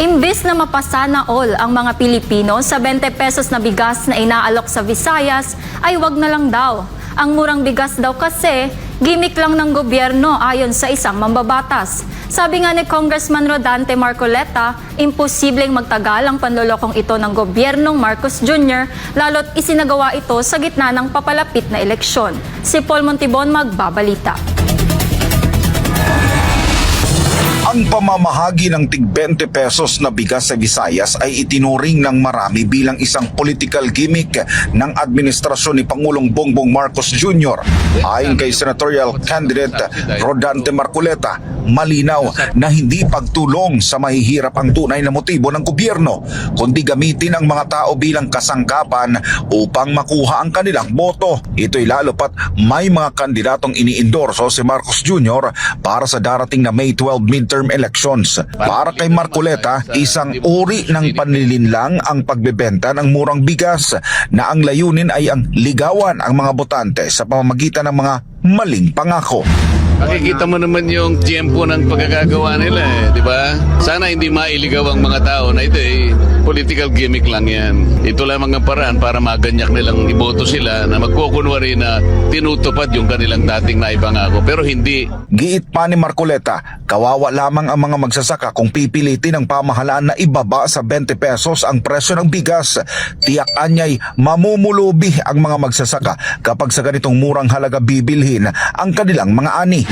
Imbis na mapasana all ang mga Pilipino sa 20 pesos na bigas na inaalok sa Visayas, ay wag na lang daw. Ang murang bigas daw kasi, gimmick lang ng gobyerno ayon sa isang mambabatas. Sabi nga ni Congressman Rodante Marcoleta, imposibleng magtagal ang panlolokong ito ng gobyernong Marcos Jr. lalo't isinagawa ito sa gitna ng papalapit na eleksyon. Si Paul Montibon magbabalita. Ang pamamahagi ng tig 20 pesos na bigas sa Visayas ay itinuring ng marami bilang isang political gimmick ng administrasyon ni Pangulong Bongbong Marcos Jr. Ayon kay senatorial candidate Rodante Marcoleta, malinaw na hindi pagtulong sa mahihirap ang tunay na motibo ng gobyerno, kundi gamitin ang mga tao bilang kasangkapan upang makuha ang kanilang boto. Ito'y lalo pat may mga kandidatong iniindorso si Marcos Jr. para sa darating na May 12 midterm elections. Para kay Marcoleta, isang uri ng panlilinlang ang pagbebenta ng murang bigas na ang layunin ay ang ligawan ang mga botante sa pamamagitan ng mga maling pangako. Makikita mo naman yung tiempo ng pagkakagawa nila eh, di ba? Sana hindi mailigaw ang mga tao na ito eh, political gimmick lang yan. Ito lamang ang paraan para maganyak nilang iboto sila na magkukunwari na tinutupad yung kanilang dating naipangako. Pero hindi. Giit pa ni Marcoleta, kawawa lamang ang mga magsasaka kung pipilitin ng pamahalaan na ibaba sa 20 pesos ang presyo ng bigas. Tiyak anyay mamumulubi ang mga magsasaka kapag sa ganitong murang halaga bibilhin ang kanilang mga ani.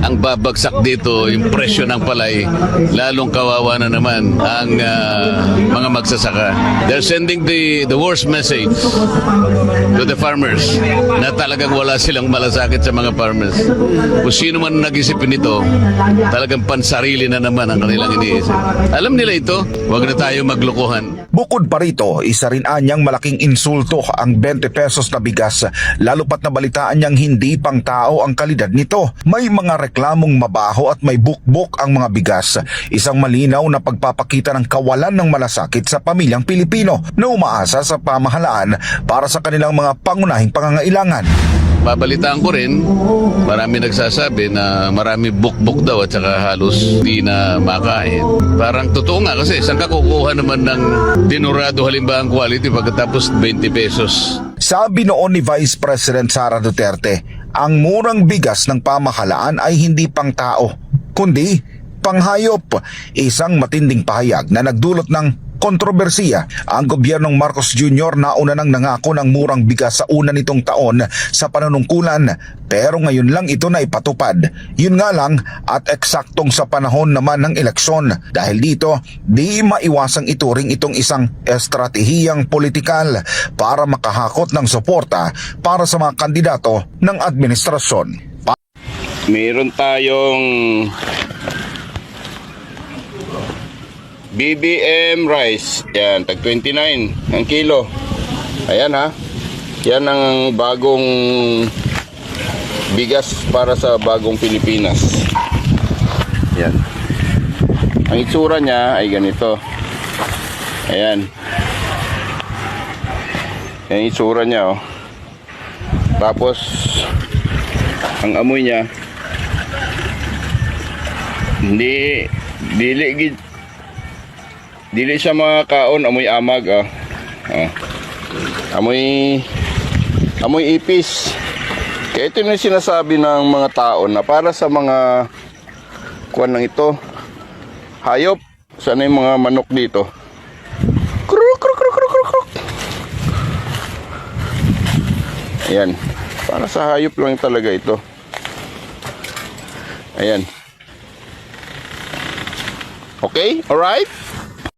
Ang babagsak dito, yung presyo ng palay, lalong kawawa na naman ang ah, mga magsasaka. They're sending the, the worst message to the farmers na talagang wala silang malasakit sa mga farmers. Kung sino man nag-isipin nito, talagang pansarili na naman ang kanilang iniisip. Alam nila ito, huwag na tayo maglokohan. Bukod pa rito, isa rin anyang malaking insulto ang 20 pesos na bigas lalo pat nabalitaan niyang hindi pang tao ang kalidad nito. May mga reklamong mabaho at may bukbok ang mga bigas. Isang malinaw na pagpapakita ng kawalan ng malasakit sa pamilyang Pilipino na umaasa sa pamahalaan para sa kanilang mga pangunahing pangangailangan. Babalitaan ko rin, marami nagsasabi na marami bukbok daw at saka halos di na makain. Parang totoo nga kasi saan ka kukuha naman ng dinurado halimbawa ang quality pagkatapos 20 pesos. Sabi noon ni Vice President Sara Duterte, ang murang bigas ng pamahalaan ay hindi pang tao, kundi panghayop. Isang matinding pahayag na nagdulot ng kontrobersiya. Ang gobyernong Marcos Jr. nauna nang nangako ng murang bigas sa una nitong taon sa panunungkulan pero ngayon lang ito na ipatupad. Yun nga lang at eksaktong sa panahon naman ng eleksyon. Dahil dito, di maiwasang ituring itong isang estratehiyang politikal para makahakot ng suporta para sa mga kandidato ng administrasyon. Meron tayong BBM rice. Yan, tag 29 ang kilo. Ayan ha. Yan ang bagong bigas para sa bagong Pilipinas. Yan. Ang itsura niya ay ganito. Ayan. Yan itsura niya oh. Tapos ang amoy niya hindi dili gid dili siya mga kaon amoy amag ah. Ah. Amoy amoy ipis. Kaya ito yung sinasabi ng mga tao na para sa mga kuwan ng ito hayop sana yung mga manok dito. Kruk kruk kruk kruk kruk. kruk. Ayan. Para sa hayop lang talaga ito. Ayan. Okay? Alright?